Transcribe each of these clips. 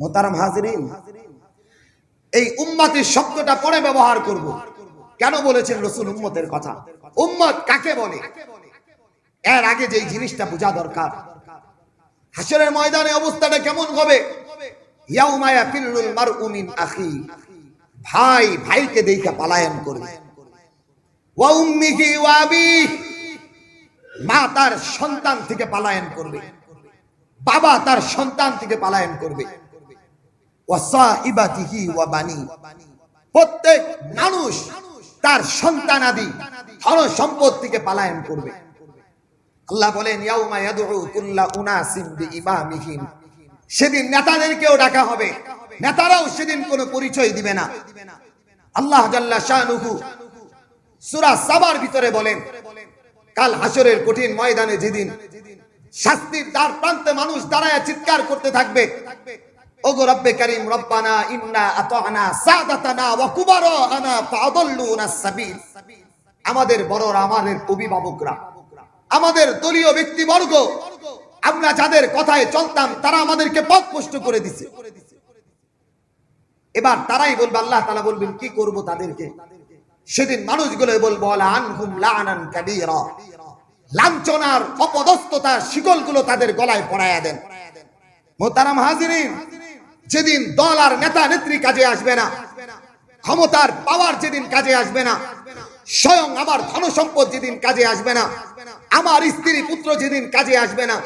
মোতারাম হাজরিন, এই উম্মাতের শব্দটা পরে ব্যবহার করব। কেন বলেছেন রসুল উম্মতের কথা? উম্মত কাকে বলে? এর আগে যে জিনিসটা বোঝা দরকার হাসরের ময়দানে অবস্থাটা কেমন হবে? ভাই ভাইকে দেখে পালায়ন করবে। মা তার সন্তান থেকে পালায়ন করবে। বাবা তার সন্তান থেকে পালায়ন করবে। ওয়া বানি। প্রত্যেক মানুষ তার সন্তান আদি ধন সম্পদ থেকে পালায়ন করবে। আল্লাহ বলেন, ইয়াউমা ইয়াদউ কুল্লা বিইমামিহিম সেদিন নেতাদেরকেও ডাকা হবে। নেতারাও সেদিন কোনো পরিচয় দিবে না। আল্লাহ জাল্লা সূরা সাবার ভিতরে বলেন, কাল হাসরের কঠিন ময়দানে যেদিন শাস্তির দ্বার প্রান্তে মানুষ দাঁড়ায় চিৎকার করতে থাকবে ওগো রব্বে করিম, রব্বানা ইন্না আতানা সাদাতানা ওয়া কুবারানা ফাদাল্লুনা সাবিল। আমাদের বড়রা, আমাদের অভিভাবকরা, আমাদের দলীয় ব্যক্তিবর্গ, আমরা যাদের কথায় চলতাম, তারা আমাদেরকে পথ পুষ্ট করে দিছে। এবার তারাই বলবে, আল্লাহ তাআলা বলবেন, কি করব তাদেরকে? সেদিন মানুষগুলো বলব আনহুম লানান কাবীরা। লাঞ্ছনার অপদস্থতার শিকলগুলো তাদের গলায় পড়ায়া দেন। মোতারাম হাজিরিন যেদিন দল আর নেতা নেত্রী কাজে আসবে না, ক্ষমতার পাওয়ার যেদিন কাজে আসবে না, স্বয়ং আমার ধন সম্পদ যেদিন কাজে আসবে না, আমার স্ত্রী পুত্র যেদিন কাজে আসবে না,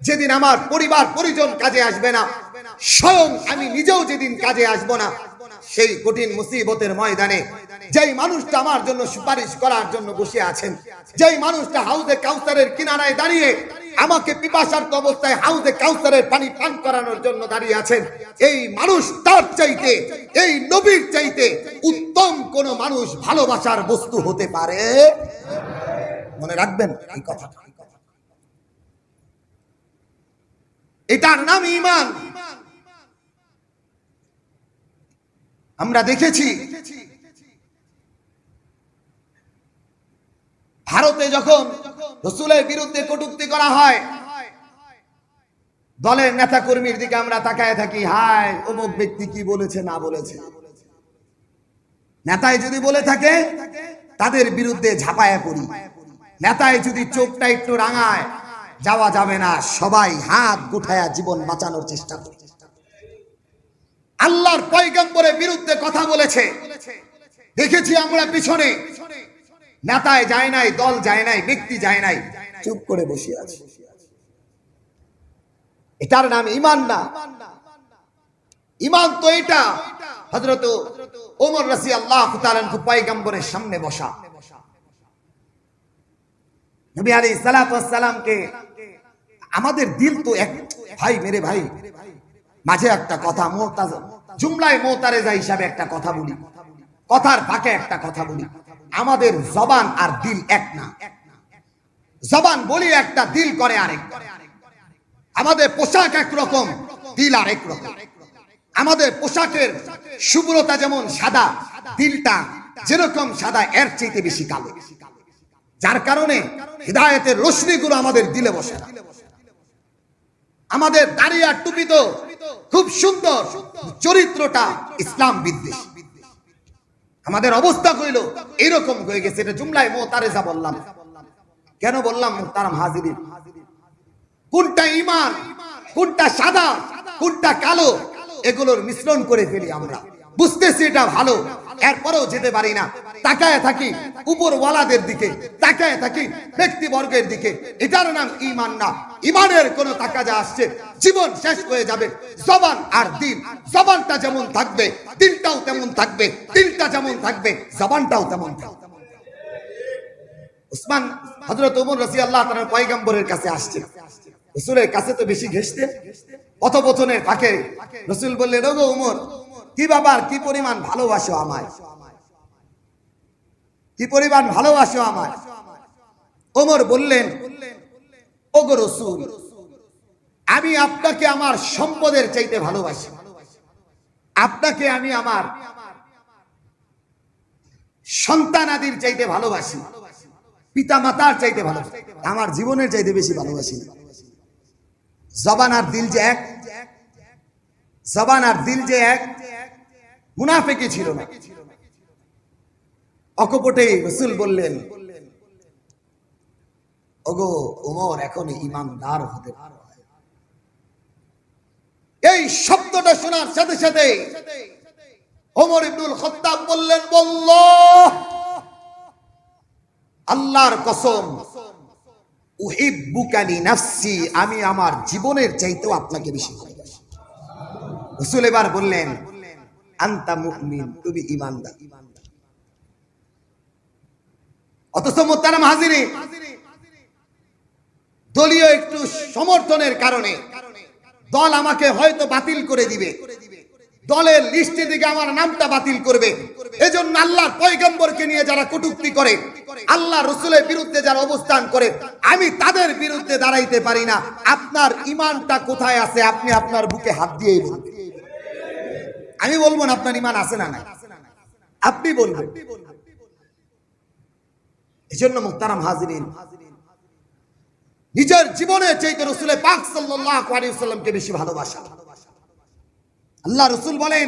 যেদিন আমার পরিবার পরিজন কাজে আসবে না, স্বয়ং আমি নিজেও যেদিন কাজে আসব না, সেই কঠিন মুসিবতের ময়দানে যেই মানুষটা আমার জন্য সুপারিশ করার জন্য বসে আছেন, যেই মানুষটা হাউজে কাউসারের কিনারায় দাঁড়িয়ে আমাকে পিপাসার্থ অবস্থায় হাউজে কাউসারের পানি পান করানোর জন্য দাঁড়িয়ে আছেন। এই মানুষ তার চাইতে, এই নবীর চাইতে উত্তম কোন মানুষ ভালোবাসার বস্তু হতে পারে? মনে রাখবেন এই কথা। এটার নাম ইমান আমরা দেখেছি, ভারতে যখন রসুলের বিরুদ্ধে কটুক্তি করা হয়। দলের নেতা কর্মীর দিকে আমরা তাকায় থাকি, হায়, অমুক ব্যক্তি কি বলেছে, না বলেছে। নেতায় যদি বলে থাকে, তাদের বিরুদ্ধে ঝাঁপায় পড়ি। নেতায় যদি চোখটা একটু রাঙায়, যাওয়া যাবে না। সবাই হাত গুঠায়া জীবন বাঁচানোর চেষ্টা করে। আল্লাহর পয়গম্বরের বিরুদ্ধে কথা বলেছে। দেখেছি আমরা পিছনে। নেতায় যায় নাই, দল যায় নাই, ব্যক্তি যায় নাই। চুপ করে বসে আছে। এটার নাম ইমান না। ইমান তো এটা। হজরত ওমর রাসি আল্লাহ পয়গম্বরের সামনে বসা। নবী আলী আমাদের দিল তো এক ভাই, মেরে ভাই, মাঝে একটা কথা, মোহতাজ জুমলায় মোহতারেজা হিসাবে একটা কথা বলি। কথার ফাঁকে একটা কথা বলি। আমাদের জবান আর দিল এক না। জবান বলি একটা, দিল করে আরেক। আমাদের পোশাক একরকম, দিল আরেক রকম। আমাদের পোশাকের শুভ্রতা যেমন সাদা, দিলটা যেরকম সাদা, এর চাইতে বেশি কালো। যার কারণে হৃদায়তের রশ্মিগুলো আমাদের দিলে বসে আমাদের দাড়ি আর টুপি তো খুব সুন্দর চরিত্রটা ইসলাম বিদ্বেষ। আমাদের অবস্থা কইল, এরকম হয়ে গেছে, এটা জুমলায় যা বললাম। কেন বললাম? তার হাজিরি। কোনটা ইমান কোনটা সাদা, কোনটা কালো, এগুলোর মিশ্রণ করে ফেলি আমরা। বুঝতেছি এটা ভালো। এরপরেও যেতে পারি না। তাকায় থাকি উপরওয়ালাদের দিকে, তাকায় থাকি ব্যক্তিবর্গের দিকে। এটার নাম ইমান না। ইমানের কোন তাকাজা আসছে। জীবন শেষ হয়ে যাবে। জবান আর দিন। জবানটা যেমন থাকবে, দিনটাও তেমন থাকবে, দিনটা যেমন থাকবে, জবানটাও তেমন থাকবে। উসমান হজরত উমর রসি আল্লাহ তার পয়গম্বরের কাছে আসছে। রসুলের কাছে তো বেশি ঘেসতেন কথোপথনের ফাঁকে রসুল বললেন, ওগো উমর কি বাবার কি পরিমাণ ভালোবাসো আমায়? কি পরিমাণ ভালোবাসো আমায়? ওমর বললেন রসুল, আমি আপনাকে আমার সম্পদের চাইতে ভালোবাসি। আপনাকে আমি আমার সন্তানাদির চাইতে ভালোবাসি। পিতা মাতার চাইতে ভালোবাসি। আমার জীবনের চাইতে বেশি ভালোবাসি জবান আর দিল যে এক। জবান আর দিল যে এক। মুনাফেকি ছিল না। অকপটে রসুল বললেন, ওগো ওমর এখন ইমানদার হতে এই শব্দটা শোনার সাথে সাথে ওমর ইবনুল খত্তাব বললেন বলল আল্লাহর কসম উহিব্বুকানি নাফসি আমি আমার জীবনের চাইতেও আপনাকে বেশি ভালোবাসি। রসুল এবার বললেন আন্তা মুমিন, তুমি ইমানদার অথচ মোত্তারাম দলীয় একটু সমর্থনের কারণে দল আমাকে হয়তো বাতিল করে দিবে। দলের লিস্টে দিকে আমার নামটা বাতিল করবে। এজন্য পয়গম্বরকে নিয়ে যারা কটুক্তি করে, আল্লাহ রসুলের বিরুদ্ধে যারা অবস্থান করে, আমি তাদের বিরুদ্ধে দাঁড়াইতে পারি না। আপনার ইমানটা কোথায় আছে? আপনি আপনার বুকে হাত বলবেন আমি বলব না আপনার ইমান আছে না আপনি বলবেন। এই জন্য মুক্তারাম হাজিরিন, নিজের জীবনে চাইতে রসুলের পাক বেশি ভালোবাসা। আল্লাহ রসুল বলেন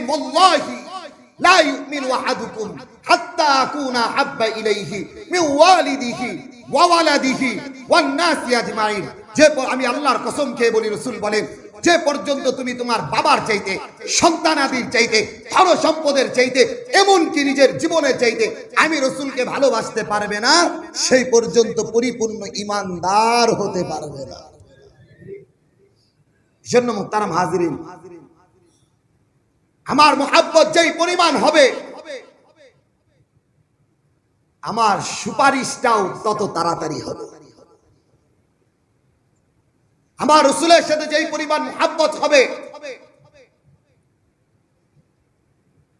যে আমি আল্লাহর কসম খেয়ে বলি, রসুল বলেন যে পর্যন্ত তুমি তোমার বাবার চাইতে সন্তানাদির চাইতে, ধন সম্পদের চাইতে, এমনকি নিজের জীবনের চাইতে আমি রসুলকে ভালোবাসতে পারবে না, সেই পর্যন্ত পরিপূর্ণ ইমানদার হতে পারবে না। জন্য মুহতারাম হাজিরিন, আমার মোহাব্বত যেই পরিমাণ হবে, আমার সুপারিশটাও তত তাড়াতাড়ি হবে। আমার রসুলের সাথে যেই পরিমাণ মোহাব্বত হবে,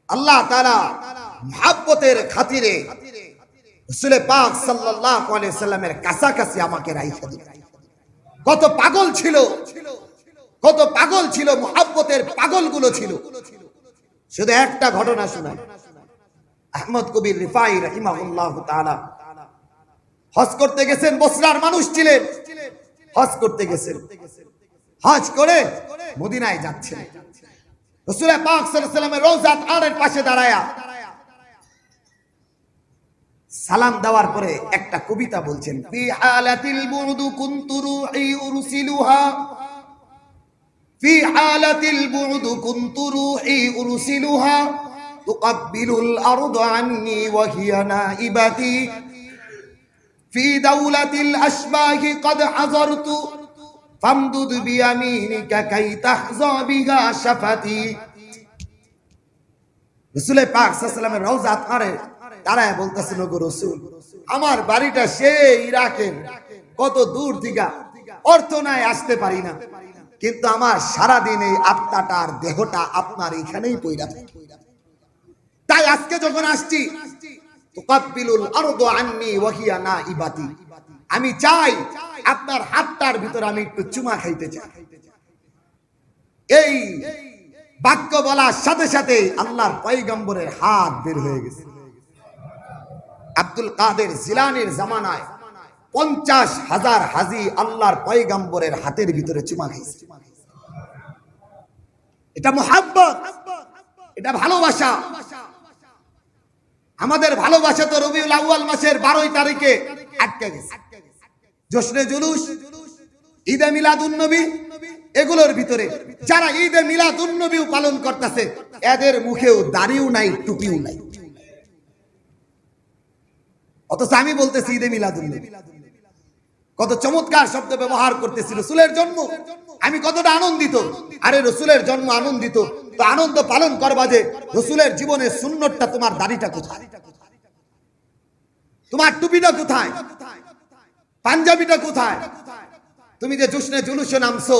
আল্লাহ তারা মোহাব্বতের খাতিরে কত পাগল ছিল, কত পাগল ছিল ছিল। শুধু একটা ঘটনা আহমদ কবির রিফাই করতে গেছেন বসরার মানুষ ছিলেন। হজ করতে গেছে হজ করে মদিনায় যাচ্ছে রসুল পাক রোজাত আড়ের পাশে দাঁড়ায়া সালাম দেওয়ার পরে একটা কবিতা বলছেন আমি في دولة الأشباه قد حضرت فامدد بيمينك كي تحظى بها شفتي রসুলের পাক সাল্লামের রওজা আরে তারায় বলতেছেন গো রসুল আমার বাড়িটা সেই ইরাকের কত দূর থেকে অর্থ নাই আসতে পারি না কিন্তু আমার সারাদিন এই আত্মাটা আর দেহটা আপনার এখানেই পইরা থাকে। তাই আজকে যখন আসছি আমি চাই আপনার হাতটার ভিতর আমি একটু চুমা খাইতে চাই। এই বাক্য বলার সাথে সাথে আল্লাহর পয়গম্বরের হাত বের হয়ে গেছে। আব্দুল কাদের জিলানির জামানায় পঞ্চাশ হাজার হাজি আল্লাহর পয়গম্বরের হাতের ভিতরে চুমা খাইছে। এটা মোহাব্বত, এটা ভালোবাসা আমাদের ভালোবাসা তো রবিউল আউয়াল মাসের বারোই তারিখে আটকে গেছে। জশ্নে জুলুস, ঈদে মিলাদুন নবী এগুলোর ভিতরে যারা ঈদে মিলাদুন নবীও পালন করতেছে, এদের মুখেও দাড়িও নাই, টুপিও নাই। অথচ আমি বলতেছি ঈদে মিলাদুন নবী কত চমৎকার শব্দ ব্যবহার করতেছিল রসুলের জন্ম। আমি কতটা আনন্দিত। আরে রসুলের জন্ম আনন্দিত। তো আনন্দ পালন করবা যে রসুলের জীবনের সুন্নতটা তোমার দাড়িটা কোথায়? তোমার টুপিটা কোথায়? পাঞ্জাবিটা কোথায়? তুমি যে জুসনে জুলুসে নামছো,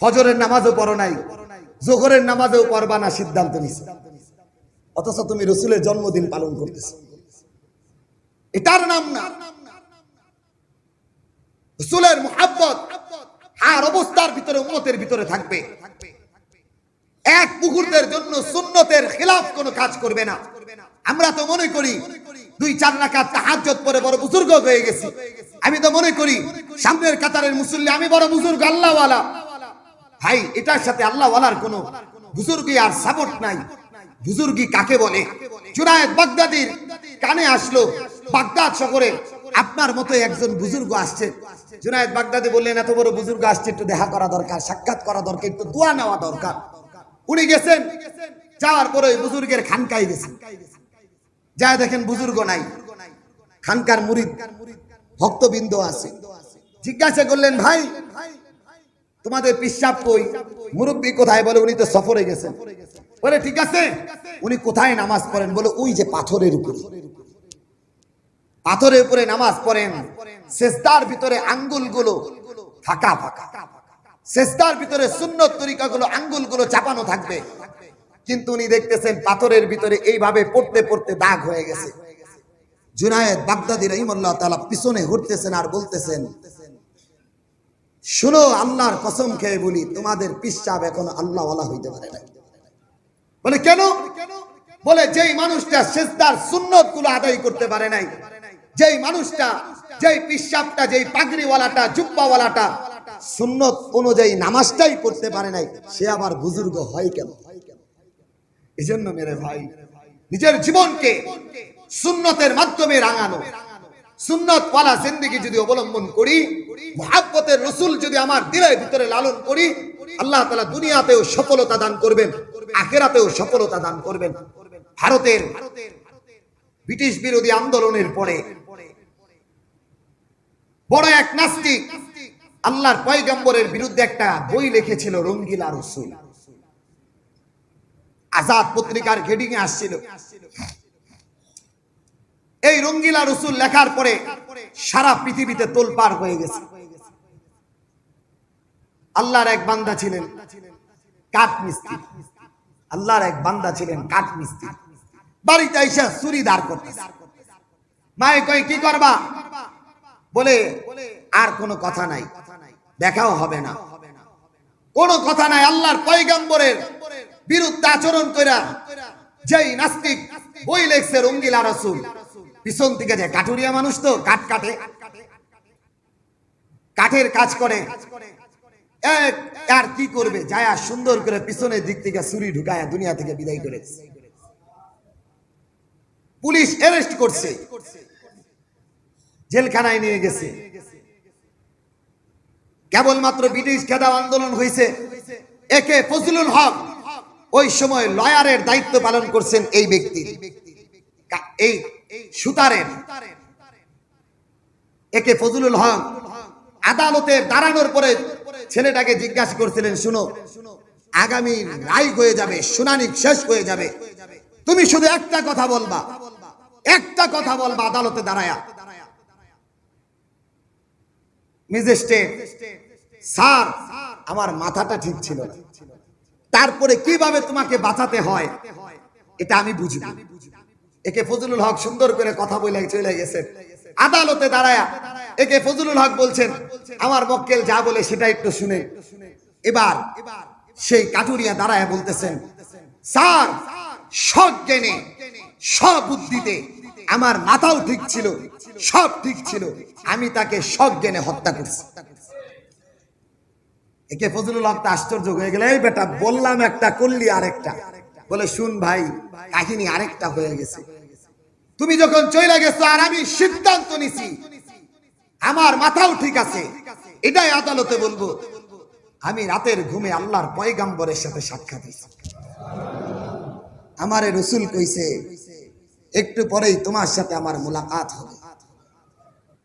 ফজরের নামাজও পড়ো নাই, জোহরের নামাজও পড়বা না, সিদ্ধান্ত নিছো। অথচ তুমি রসুলের জন্মদিন পালন করতেছো। এটার নাম না। রসুলের মোহাব্বত আর অবস্থার ভিতরে উন্নতের ভিতরে থাকবে। এক মুহূর্তের জন্য সুন্নতের খেলাফ কোনো কাজ করবে না। আমরা তো মনে করি দুই চার রাকাত তাহাজ্জত পরে বড় বুজুর্গ হয়ে গেছি। আমি তো মনে করি সামনের কাতারের মুসল্লি, আমি বড় বুজুর্গ, আল্লাহওয়ালা। ভাই, এটার সাথে আল্লাহ ওয়ালার কোনো বুজুর্গি আর সাপোর্ট নাই। বুজুর্গি কাকে বলে? জুনায়েদ বাগদাদির কানে আসলো, বাগদাদ শহরে আপনার মতো একজন বুজুর্গ আসছে। জুনায়েদ বাগদাদি বললেন, এত বড় বুজুর্গ আসছে, একটু দেখা করা দরকার, সাক্ষাৎ করা দরকার, একটু দোয়া নেওয়া দরকার। উনি গেছেন, যাওয়ার পরে ওই বুজুর্গের খানকায় গেছেন যা দেখেন বুজুর্গ নাই। খানকার মুরিদ, ভক্তবৃন্দ আছে। জিজ্ঞাসা করলেন, ভাই, তোমাদের পিসাব কই? মুরব্বী কোথায়? বলে, উনি তো সফরে গেছেন। বলে, ঠিক আছে। উনি কোথায় নামাজ পড়েন? বলে, ওই যে পাথরের উপরে। পাথরের উপরে নামাজ পড়েন। শেষদার ভিতরে আঙ্গুলগুলো ফাঁকা ফাঁকা। শেষদার ভিতরে সুন্নত তরিকাগুলো, আঙ্গুলগুলো চাপানো থাকবে। কিন্তু উনি দেখতেছেন পাথরের ভিতরে এইভাবে পড়তে পড়তে দাগ হয়ে গেছে। জুনায়েদ বাগদাদি তাআলা পিছনে আর বলতেছেন, শুনো, আল্লাহর কসম খেয়ে বলি, তোমাদের পিসাব এখন হইতে পারে বলে, কেন? বলে, যেই মানুষটা সুন্নতগুলো আদায় করতে পারে নাই, যেই মানুষটা, যেই পিসাবটা যেই পাগড়িওয়ালাটা, জুব্বাওয়ালাটা সুন্নত অনুযায়ী নামাজটাই পড়তে পারে নাই, সে আবার বুজুর্গ হয় কেন? এই জন্য মেরে ভাই, নিজের জীবনকে সুন্নতের মাধ্যমে রাঙানো। সুন্নত ওয়ালা জিন্দিগি যদি অবলম্বন করি, মহাব্বতের রসুল যদি আমার দিলের ভিতরে লালন করি, আল্লাহ তালা দুনিয়াতেও সফলতা দান করবেন, আখেরাতেও সফলতা দান করবেন। ভারতের ব্রিটিশ বিরোধী আন্দোলনের পরে বড় এক নাস্তিক আল্লাহর পয়গম্বরের বিরুদ্ধে একটা বই লিখেছিল রঙ্গিলা রসুল। আজাদ পত্রিকার হেডিং এ আসছিল। এই রঙ্গিলা রসুল লেখার পরে সারা পৃথিবীতে তোলপার হয়ে গেছে। আল্লাহর এক বান্দা ছিলেন কাঠ মিস্ত্রি আল্লাহর এক বান্দা ছিলেন কাঠ মিস্ত্রি বাড়িতে এসে চুরি দাঁড় করতেছে। মায়ে কয়, কি করবা? বলে, আর কোনো কথা নাই। দেখাও হবে না। কোনো কথা নাই, আল্লাহর পয়গম্বরের বিরুদ্ধে আচরণ কইরা যেই নাস্তিক বই লেখছে রঙ্গিলা রসুল। পিছন থেকে যে কাঠুরিয়া মানুষ তো, কাঠ কাটে। কাঠের কাজ করে। এক আর কি করবে? যায়া সুন্দর করে পিছনের দিক থেকে চুরি ঢুকায়া দুনিয়া থেকে বিদায় করে। পুলিশ অ্যারেস্ট করছে। জেলখানায় নিয়ে গেছে। কেবলমাত্র ব্রিটিশ খেদাও আন্দোলন হয়েছে। একে ফজলুল হক, ওই সময় লয়ারের দায়িত্ব পালন করছেন এই ব্যক্তি। এই সুতারের। একে ফজলুল হক, আদালতে দাঁড়ানোর পরে ছেলেটাকে জিজ্ঞাসা করছিলেন, শুনো, আগামী রায় হয়ে যাবে, শুনানি শেষ হয়ে যাবে। তুমি শুধু একটা কথা বলবা, একটা কথা বলবা আদালতে দাঁড়ায়া। ম্যাজিস্ট্রেট স্যার, আমার মাথাটা ঠিক ছিল তারপরে কীভাবে তোমাকে বাঁচাতে হয়, এটা আমি বুঝব একে ফজলুল হক সুন্দর করে কথা বলে চলে গেছেন আদালতে দাঁড়ায়া একে ফজলুল হক বলছেন, আমার মক্কেল যা বলে সেটা একটু শুনে। এবার সেই কাটুরিয়া দাঁড়ায় বলতেছেন, স্যার সব জ্ঞানে সব বুদ্ধিতে আমার মাথাও ঠিক ছিল, সব ঠিক ছিল। আমি তাকে সব জ্ঞানে হত্যা করছি। একে ফজলুল হক আশ্চর্য হয়ে গেলে, এই বেটা, বললাম একটা, করলি আরেকটা। বলে, শুন ভাই, কাহিনী আরেকটা হয়ে গেছে। তুমি যখন চলে গেছো আর আমি সিদ্ধান্ত নিছি, আমার মাথাও ঠিক আছে, এটাই আদালতে বলব। আমি রাতের ঘুমে আল্লাহর পয়গাম্বরের সাথে সাক্ষাৎ আমারে রসুল কইছে একটু পরেই তোমার সাথে আমার মোলাকাত হবে।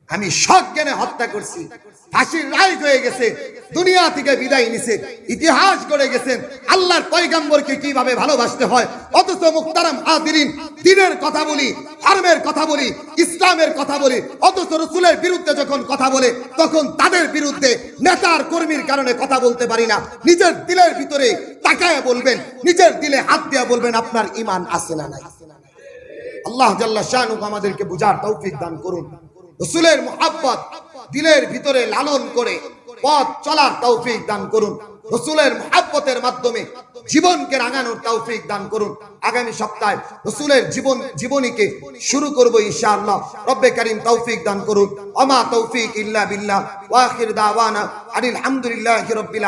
আমি সজ্ঞানে হত্যা করছি। ফাঁসির রায় হয়ে গেছে। দুনিয়া থেকে বিদায় নিছে। ইতিহাস গড়ে গেছেন আল্লাহর পয়গাম্বরকে কীভাবে ভালোবাসতে হয়? অথচ মুক্তারাম হাদিরিন দিনের কথা বলি, ধর্মের কথা বলি, ইসলামের কথা বলি, অথচ রসুলের বিরুদ্ধে যখন কথা বলে, তখন তাদের বিরুদ্ধে নেতার কর্মীর কারণে কথা বলতে পারি না। নিজের দিলের ভিতরে তাকায় বলবেন, নিজের দিলে হাত দিয়া বলবেন, আপনার ইমান আছে না নাই? আল্লাহ শাহনুক আমাদেরকে বুঝার তৌফিক দান করুন। রসুলের মোহাব্বত দিলের ভিতরে লালন করে পথ চলার তৌফিক দান করুন। রসুলের মোহাব্বতের মাধ্যমে জীবনকে রাঙানোর তৌফিক দান করুন। আগামী সপ্তাহে রসুলের জীবন জীবনীকে শুরু করব ইনশাআল্লাহ। রব্বে করিম তৌফিক দান করুন। অমা তৌফিক ইল্লা বিল্লাহ। ওয়াখির দাওয়ানা আনিল হামদুলিল্লাহি রাব্বিল